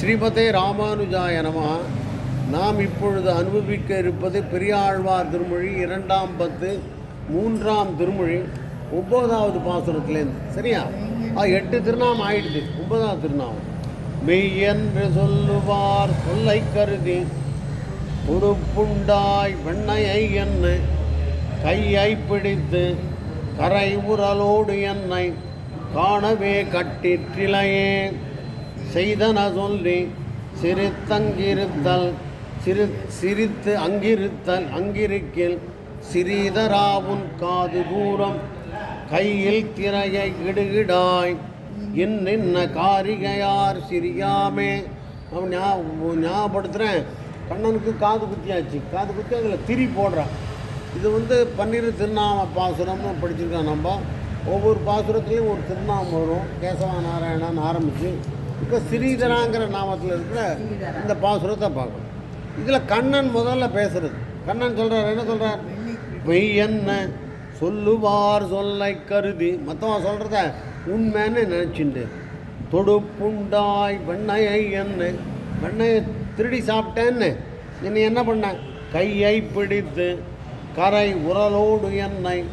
ஸ்ரீமதே ராமானுஜாய நமகா நாம் இப்பொழுது அனுபவிக்க இருப்பது பெரியாழ்வார் திருமொழி இரண்டாம் பத்து மூன்றாம் திருமொழி ஒன்பதாவது பாசுரத்துலேருந்து சரியா? எட்டு திருநாமம் ஆயிடுது ஒன்பதாவது திருநாமம். மெய் என்று சொல்லுவார் சொல்லை கருதி உடுப்புண்டாய் வெண்ணையை என்ன கையை பிடித்து கரை உரலோடு என்னை காணவே கட்டிற்றிலையே. செய்தன சொல்லி சிரித்தங்கிருத்தல் சிறு சிரித்து அங்கிருத்தல் அங்கிருக்கில் சிறீதராவுன் காது தூரம் கையில் திரையை இடுகிடாய் இன்னின்ன காரிகையார் சிரியாமே. அவன் ஞாபகப்படுத்துகிறேன் கண்ணனுக்கு காது குத்தியாச்சு. காது குத்தி அதில் திரி போடுறான் இது வந்து பன்னிரு திருநாம பாசுரம்னு படிச்சிருக்கோம் நம்ம. ஒவ்வொரு பாசுரத்துலேயும் ஒரு திருநாமம் வரும். கேசவ நாராயணன் ஆரம்பித்து ஸ்ரீதராங்கிற நாமத்தில் இருக்கிற இந்த பாசுரத்தை பார்க்கணும். இதில் கண்ணன் முதல்ல பேசுறது. கண்ணன் சொல்கிறார் என்ன சொல்கிறார் மெய் என்ன? சொல்லுவார் சொல்லை கருதி. மற்றவன் சொல்கிறத உண்மைன்னு நினச்சிண்டு. தொடுப்புண்டாய் வெண்ணையை என்ன வெண்ணையை திருடி சாப்பிட்டேன்னு. என்னை என்ன பண்ண? கையை பிடித்து கரை உரலோடு என்னை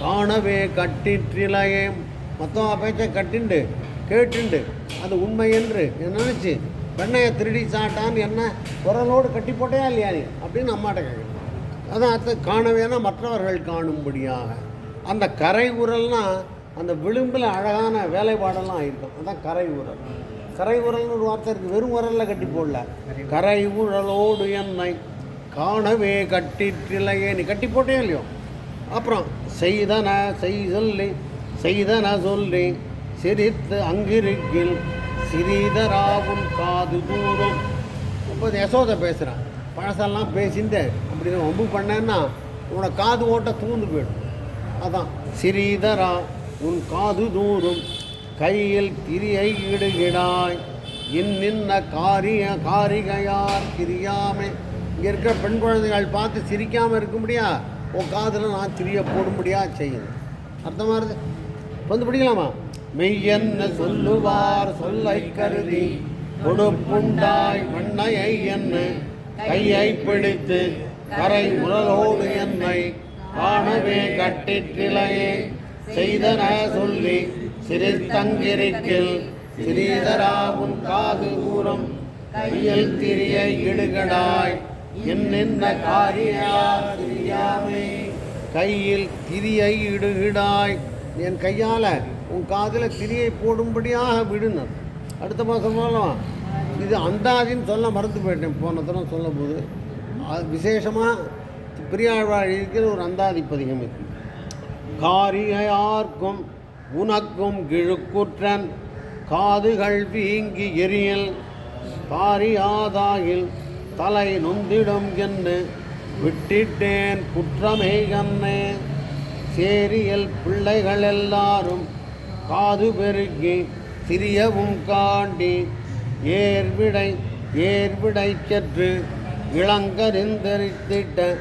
காணவே கட்டிற்றிலையே மற்றவன் பேச்சை கட்டிண்டு. கேட்டுண்டு. அது உண்மை என்று. நினச்சி? வெண்ணையை திருடி சாட்டான்னு என்ன? குரலோடு கட்டி போட்டையா இல்லையா நீ? அப்படின்னு அம்மாட்ட கேட்குறேன் அதான் அது காணவேனா மற்றவர்கள் காணும்படியாக. அந்த கரை உரல்னால் அந்த விளிம்பில் அழகான வேலைப்பாடெல்லாம் ஆயிருக்கும் அதான் கரை உரல் கரை உரல்னு ஒரு வார்த்தை இருக்குது வெறும் உரலில் கட்டி போடல. கரை உரலோடு என்னை காணவே கட்டிற்றிலையே நீ கட்டி போட்டே இல்லையோ? அப்புறம் செய்தன செய் சொல்லி. செய்தன சொல்லி. சிரித்து அங்கிருக்கில் சிறிதராவும் காது தூரம். இப்போ யசோதை பேசுகிறான் பழசெல்லாம் பேசிட்டு அப்படி நான் பண்ணேன்னா உன்னோட காது ஓட்ட தூண்டு போயிடும். அதான் சிறிதரா உன் காது தூரும். கையில் திரியை இடுகிடாய் இன்னின்ன காரிய காரிகையார் திரியாமை. இங்கே இருக்கிற பெண் குழந்தைகள் பார்த்து சிரிக்காமல் இருக்க முடியா? உன் காதில் நான் திரிய போடும்படியா செய்யுது. அர்த்தமாக இருக்குது வந்து பிடிக்கலாமா? மெய்யென்ன சொல்லுவார் சொல்லை கருதி கொடுப்புண்டாய் மண்ணையை என்ன கையை பிடித்து கரை உரலோடு என்னை காணவே கட்டிற்றிலையே செய்தன சொல்லி சிறித்தங்கிரிக்கில் சிறீதராவும் காது ஊரம் கையில் திரிய இடுகடாய் என்னென்ன காரியா தெரியாமே கையில் திரியை இடுகிடாய் என் கையால் உன் காதில் திரியை போடும்படியாக விடுனர் அடுத்த மாதம் சொல்லலாம் இது அந்தாதின்னு சொல்ல மறந்து போயிட்டேன். போன தரம் சொல்லும் போது அது விசேஷமாக பெரியாழ்வாழ் இருக்கிற ஒரு அந்தாதி பதிகம் இருக்கு காரிகையார்க்கும் உனக்கும் கிழுக்குற்றன். காதுகள் வீங்கி எரியல் பாரியாதாயில் தலை நொந்திடும் என்று விட்டிட்டேன். குற்றமே கண்ணே சேரியல் பிள்ளைகள் எல்லாரும் காது பெருகி சிறியவும் காண்டி ஏர்விடை ஏர்விடை சற்று இளங்கரிந்தரித்திட்ட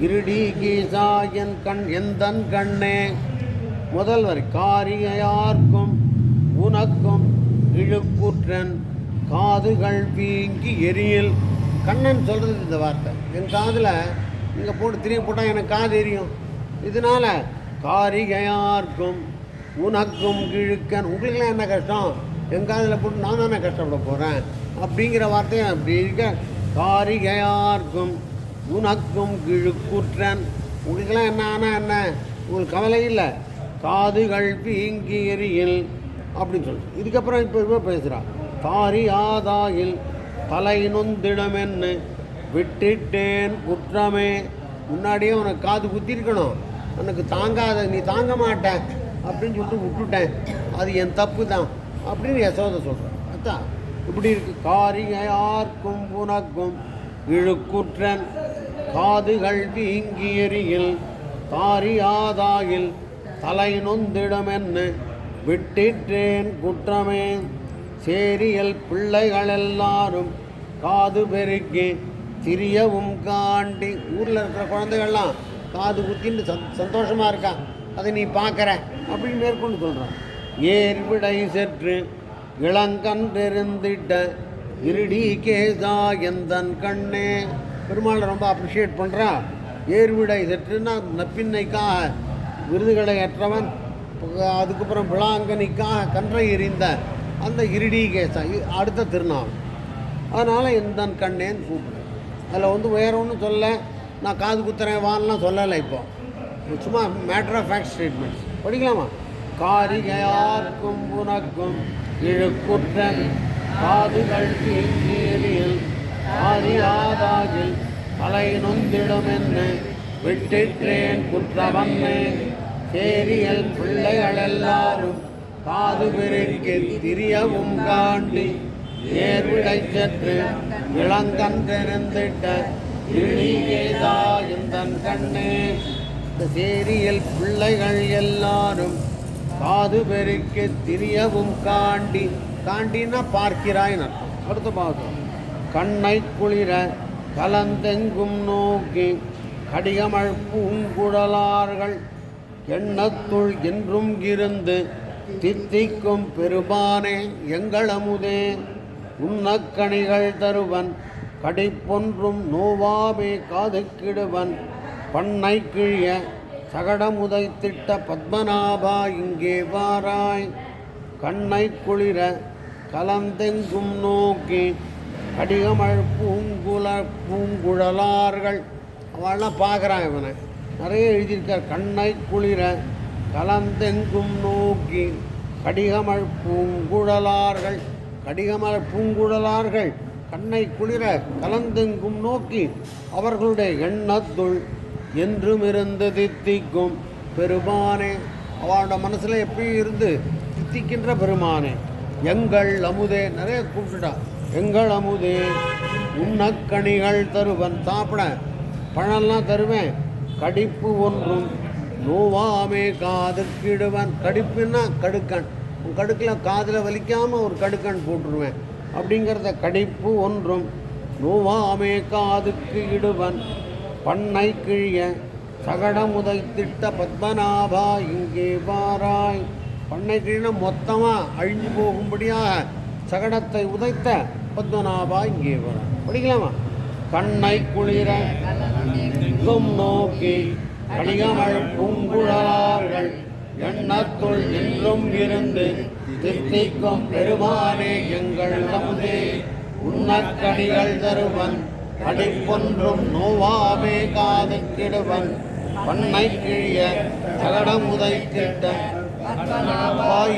இருடி கீசாயன் கண் எந்தன் கண்ணே? முதல் காரியார்க்கும் உனக்கும் இழுக்குற்றன் காதுகள் வீங்கி எரியில். கண்ணன் சொல்கிறது இந்த வார்த்தை. என் காதில் இங்கே போட்டு திரும்பி போட்டால் எனக்கு காது எரியும். இதனால் காரிகையார்க்கும் உனக்கும் கிழுக்கன். உங்களுக்குலாம் என்ன கஷ்டம்? எங்கள் காதில் போட்டு நான் தானே கஷ்டப்பட போகிறேன் அப்படிங்கிற வார்த்தையை அப்படி இருக்க காரிகையார்க்கும் உனக்கும் கிழுக்குற்றன். உங்களுக்கெல்லாம் என்ன ஆனால் என்ன? உங்களுக்கு கவலை இல்லை. காதுகள் வீங்கி எரியில் அப்படின்னு சொல்லி. இதுக்கப்புறம் இப்போ இப்போ பேசுகிறா தாரி ஆதாயில் தலை நொந்திடமென்னு விட்டுட்டேன் குற்றமே. முன்னாடியே உனக்கு காது குத்திருக்கணும் உனக்கு தாங்காத நீ தாங்க மாட்ட அப்படின்னு சொல்லிட்டு விட்டுட்டேன். அது என் தப்பு தான் அப்படின்னு யசோதை சொல்கிறேன் அதான் இப்படி இருக்கு. காரிகையார்க்கும் உனக்கும் இழுக்குற்றன். காதுகள் வீங்கியறியில் தாரியாதாயில் தலை நொந்திடமென்னு விட்டிற்றேன் குற்றமே. சேரியல் பிள்ளைகள் எல்லாரும் காது பெருக்கி திரியவும் காண்டி. ஊரில் இருக்கிற குழந்தைகள்லாம் காது குத்தின்னு சந் சந்தோஷமாக இருக்கான். அதை நீ பார்க்குற. அப்படின்னு மேற்கொண்டு சொல்கிறான் ஏர்விடை செற்று இளங்கன்றிருந்திட்ட இருடி கேசா எந்தன் கண்ணே. பெருமாளை ரொம்ப அப்ரிஷியேட் பண்ணுறான் ஏர்விடை சற்றுனா நப்பின்னைக்காக விருதுகளை ஏற்றவன் அதுக்கப்புறம் விளாங்கனிக்காக கன்றை எறிந்த அந்த இருடி கேசா அடுத்த திருநாள். அதனால் எந்தன் கண்ணேன்னு கூப்பிடு. அதில் வந்து வேற ஒன்றும் சொல்ல நான் காது குத்துறேன் வான்லாம் சொல்லலை இப்போ. சும்மா மேட்ரு ஆஃப் ஃபேக்ட் ஸ்டேட்மெண்ட்ஸ் படிக்கலாமா? காரிகையார்க்கும் உனக்கும் இழுக்குற்றன் காதுகள் தீங்கேறியில் ஆதியாதாகில் தலை நொந்திடும் என்ன விட்டிற்றேன் குற்றவன்னே சேரியல் பிள்ளைகள் எல்லாரும் காது பெருக்கி திரியவும் காண்டி. நேர்விடை சற்று இளங்கன் தெரிந்திட்ட இழிகேதா கண்ணே. இந்த சேரியல் பிள்ளைகள் எல்லாரும் காது பெருக்கி திரியவும் காண்டி காண்டினா பார்க்கிறாய் அர்த்தம் அடுத்த பாகம். கண்ணை குளிர கலந்தெங்கும் நோக்கி கடிகமழ் பூங்குழலார்கள் எண்ணத்துள் என்றும் இருந்து தித்திக்கும் பெருமானே எங்கள் அமுதே உன்னக்கணிகள் தருவன் கடிப்பொன்றும் நோவாமே காதுக்கிடுவன். பண்ணை கிழிய சகடமுதைத்திட்ட பத்மநாபா இங்கே வாராய். கண்ணை குளிர கலந்தெங்கும் நோக்கி கடிகமழ் பூங்குல பூங்குழலார்கள். அவெல்லாம் பார்க்குறான் இவனை. நிறைய எழுதியிருக்கார். கண்ணை குளிர கலந்தெங்கும் நோக்கி கடிகமழ் பூங்குழலார்கள். கடிகமழ் பூங்குழலார்கள். கண்ணை குளிர கலந்தெங்கும் நோக்கி அவர்களுடைய எண்ணத்துள் என்றும் இருந்து தித்திக்கும். பெருமானே அவனோட மனசில் எப்பயும் இருந்து தித்திக்கின்ற பெருமானே? எங்கள் அமுதே நிறைய கூப்பிட்டுட்டான் எங்கள் அமுதே உண்ணக்கணிகள் தருவன். சாப்பிட பழம்லாம் தருவேன். கடிப்பு ஒன்றும் நோவாமே காதுக்கிடுவன் கடிப்புன்னா கடுக்கன். உன் கடுக்கில் காதில் வலிக்காமல் ஒரு கடுக்கன் போட்டுருவேன். அப்படிங்கிறத கடிப்பு ஒன்றும். நோவாமே காதுக்கு இடுவன். பண்ணை கிழிய சகடம் உதைத்திட்ட பத்மநாபா இங்கே வாராய். பண்ணை கிழின மொத்தமாக அழிஞ்சு போகும்படியாக சகடத்தை உதைத்த பத்மநாபா இங்கே வராய். படிக்கலாமா? கண்ணை குளிர நோக்கி கடிகமழ் பூங்குழலார்கள். எண்ணத்துள் என்றும் இருந்து தித்திக்கும் பெருமானே எங்கள் தமுதே உன்னக்கடிகள் தருவன். அடிப்பொன்றும் நோவாமே கெடுவன் பண்ணை கிழிய சகடம் உதைத்திட்ட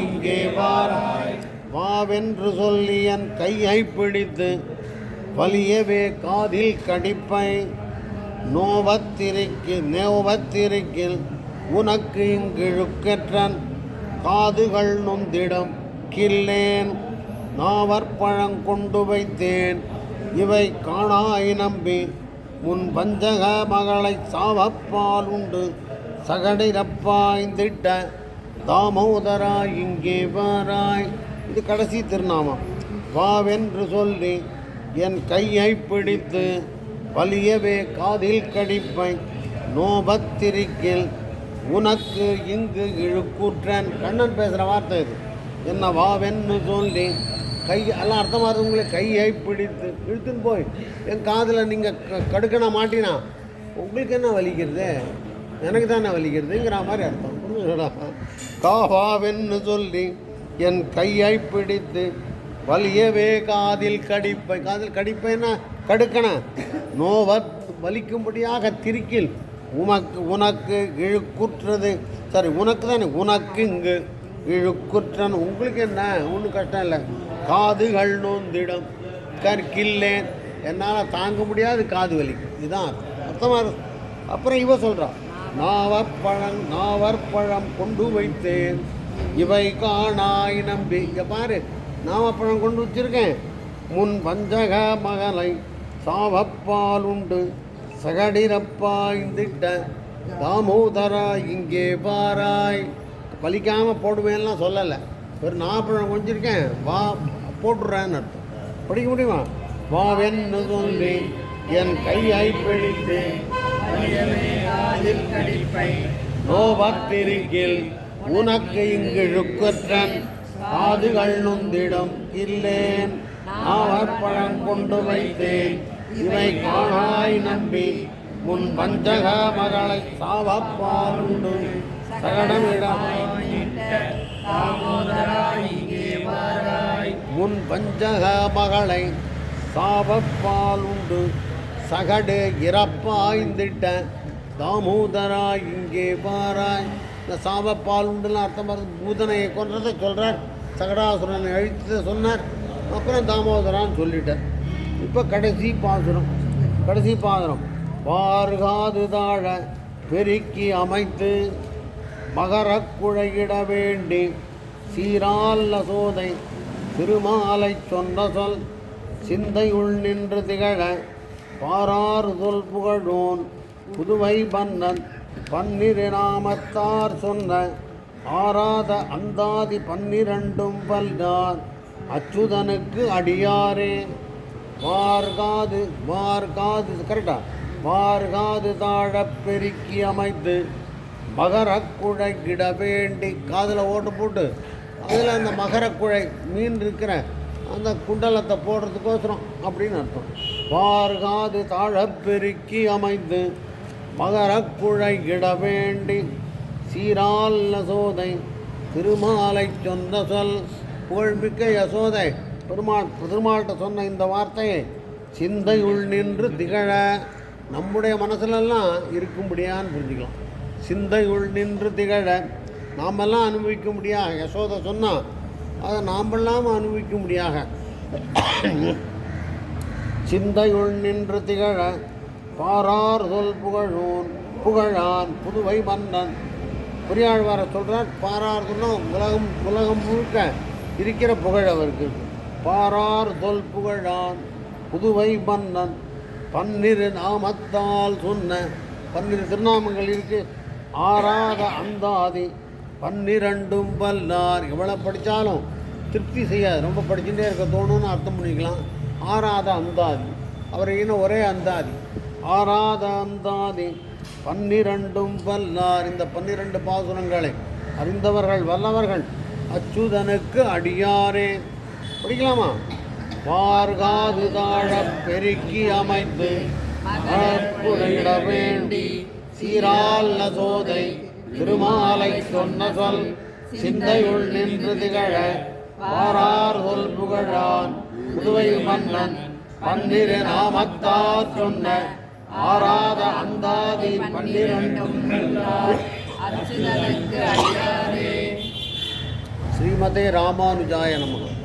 இங்கே வாராய். வாவென்று சொல்லி என் கையை பிடித்து வலியவே காதில் கடிப்பை நோவத்திருக்கி நோவத்திருக்கில் உனக்கு இங்கிழுக்கற்றன். காதுகள் நொந்திடம். கில்லேன் நாவற்பழங் கொண்டு வைத்தேன். இவை காணாய் நம்பி. முன் பஞ்சக மகளை சாவப்பால் உண்டு. சகடிரப்பாய்ந்திட்ட தாமோதராய் இங்கே வாராய். இது கடைசி திருநாமம். வாவென்று சொல்லி என் கையை பிடித்து வலியவே காதில் கடிப்பை. நோபத்திரிக்கில் உனக்கு இங்கு இழுக்கூற்றன். கண்ணன் பேசுகிற வார்த்தை இது. என்ன வாவென்னு சொல்லி கை எல்லாம் அர்த்தமாக இருக்கு உங்களுக்கு? கையை பிடித்து இழுத்துன்னு போய். என் காதில் நீங்கள் க கடுக்கணா மாட்டினா? உங்களுக்கு என்ன வலிக்கிறது? எனக்கு தானே வலிக்கிறதுங்கிற மாதிரி அர்த்தம். புரிஞ்சுங்களா காவாவென்னு சொல்லி என் கையை பிடித்து வலியவே காதில் கடிப்பை. காதில் கடிப்பைன்னா கடுக்கண நோவ வலிக்கும்படியாக திருக்கில். உமக்கு உனக்கு இழுக்குற்றது. சரி உனக்கு தானே உனக்கு இங்கு இழுக்குற்றன் உங்களுக்கு என்ன? ஒன்றும் கஷ்டம் இல்லை. காதுகள் நோந்திடம். கற்கில்லேன் என்னால் தாங்க முடியாது காது வலி. இதுதான் அர்த்தமாக அப்புறம் இவ சொல்கிறா நாவற்பழம் நாவற்பழம் கொண்டு வைத்தேன். இவை காணாய் நம்பி. இங்கே பாரு நாவப்பழம் கொண்டு வச்சிருக்கேன். முன் பஞ்சக மகளை சாவப்பால் உண்டு. சகடிரப்பாய்ந்திட்ட தாமோதரா இங்கே பாராய் வலிக்காமல் போடுவேன்லாம் சொல்லலை. ஒரு நாப்பழம் கொஞ்சிருக்கேன். வா போட்டுடுறேன்னு அர்த்தம். படிக்க முடியுமா? வாவென்னு சொல்லி என் கையை பிடித்து நோபத்திருக்கில் உனக்கு இங்கு இழுக்குற்றன் காதுகள் நொந்திடம் இல்லேன். நாவற்பழம் கொண்டு வைத்தேன். இவை காணாய் நம்பி முன் பஞ்சக மகளை சாவப்பாருண்டு சகடமிடம் முன் பஞ்சக மகளை சாவப்பாலுண்டு சகடு இறப்பாய்ந்திட்ட தாமோதராய் இங்கே பாராய். இந்த சாவப்பால் உண்டுன்னு அர்த்தம் பார்த்து பூதனையை கொன்றதை சொல்கிறார் சகடாசுரனை அழித்ததை சொன்னார். அப்புறம் தாமோதரான்னு சொல்லிட்டார். இப்போ கடைசி பாசுரம். கடைசி பாசுரம். பார்காது தாழ பெருக்கி அமைத்து மகரக்குழையிட வேண்டி சீரால் சோதை திருமாலை சொன்ன சொல் சிந்தையுள் நின்று திகழ பாராறு சொல் புகழோன் புதுவை பன்னன் பன்னிரு நாமத்தார் சொன்ன ஆராத அந்தாதி பன்னிரண்டும் பல்கார் அச்சுதனுக்கு அடியாரே. வார்காது வார்காது கரெக்டா வார்காது தாழ பெருக்கி அமைத்து மகரக்குழை கிட வேண்டி காதில் ஓட்டு போட்டு அதில் அந்த மகரக்குழை மீன் இருக்கிற அந்த குண்டலத்தை போடுறதுக்கோசரம் அப்படின்னு அர்த்தம். வார்காது தாழப் பெருக்கி அமைந்து மகரக்குழை கிட வேண்டி சீரால் நசோதை திருமாலை சொந்த சொல் புகழ்மிக்க யசோதை. பெருமாள் பெருமாள்கிட்ட சொன்ன இந்த வார்த்தையை சிந்தையுள் நின்று திகழ நம்முடைய மனசுலெல்லாம் இருக்கும்படியான்னு புரிஞ்சுக்கலாம். சிந்தையுள் நின்று திகழ நாமெல்லாம் அனுபவிக்க முடியா யசோதை சொன்னால் அதை நாமெல்லாம் அனுபவிக்க முடியாக சிந்தையுள் நின்று திகழ பாரார் சொல் புகழோன் புகழான் புதுவை மன்னன். பெரியாழ்வாரை சொல்கிறார் பாரார் சொன்னால் உலகம் உலகம் முழுக்க இருக்கிற புகழ் அவருக்கு. இருக்கு. பாரார் சொல் புகழான் புதுவை மன்னன். பன்னிரு நாமத்தால் சொன்ன பன்னிரு திருநாமங்கள் இருக்கு. ஆறாத அந்தாதி பன்னிரண்டும் வல்லார். எவ்வளோ படித்தாலும் திருப்தி செய்யாது. ரொம்ப படிச்சுட்டே இருக்க தோணும்னு அர்த்தம் பண்ணிக்கலாம். ஆறாத அந்தாதி. அவர் இன்னும் ஒரே அந்தாதி? ஆறாத அந்தாதி பன்னிரண்டும் வல்லார். இந்த பன்னிரண்டு பாசுரங்களை அறிந்தவர்கள் வல்லவர்கள் அச்சுதனுக்கு அடியாரே. படிக்கலாமா பார்காது தாழப் பெருக்கி அமைத்து வேண்டி சீரால் சோதை திருமாலை சொன்ன சொல் சிந்தையுள் நின்று திகழ வாரார் சொல் புகழான் புதுவை மன்னன் பன்னிரு நாமத்தார் சொன்ன ஆராத அந்தாதி பன்னிரண்டும் ஸ்ரீமதே ராமானுஜாய நமகம்